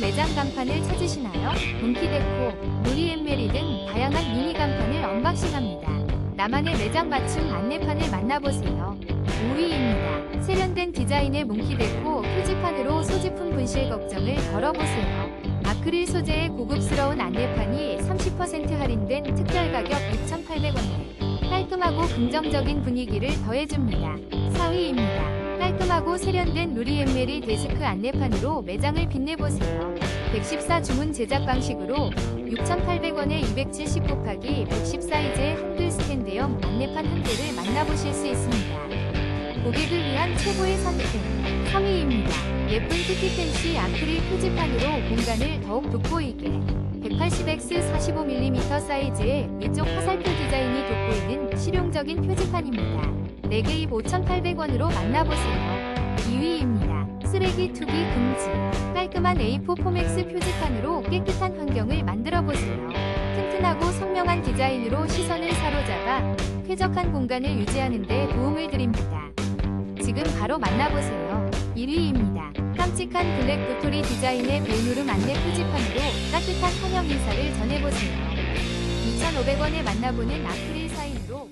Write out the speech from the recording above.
매장 간판을 찾으시나요? 문키데코, 누리엠메리 등 다양한 미니 간판을 언박싱합니다. 나만의 매장 맞춤 안내판을 만나보세요. 5위입니다. 세련된 디자인의 뭉키데코 표지판으로 소지품 분실 걱정을 덜어보세요. 아크릴 소재의 고급스러운 안내판이 30% 할인된 특별 가격 6,800원에 깔끔하고 긍정적인 분위기를 더해줍니다. 4위입니다. 깔끔하고 세련된 루리엠메리 데스크 안내판으로 매장을 빛내보세요. 114 주문 제작 방식으로 6,800원에 270 곱하기 110 사이즈의 한글 스탠드형 안내판 한 개를 만나보실 수 있습니다. 고객을 위한 최고의 선택 3위입니다. 예쁜 TT펜시 아크릴 표지판으로 공간을 더욱 돋보이게 180x 45mm 사이즈의 위쪽 화살표 디자인이 돋보이는 실용적인 표지판입니다. 4개 입 5,800원으로 만나보세요. 2위입니다. 쓰레기 투기 금지. 깔끔한 A4 포맥스 표지판으로 깨끗한 환경을 만들어보세요. 튼튼하고 선명한 디자인으로 시선을 사로잡아 쾌적한 공간을 유지하는 데 도움을 드립니다. 지금 바로 만나보세요. 1위입니다. 깜찍한 블랙 도토리 디자인의 벨누름 안내 표지판으로 따뜻한 환영 인사를 전해보세요. 2,500원에 만나보는 아크릴 사인으로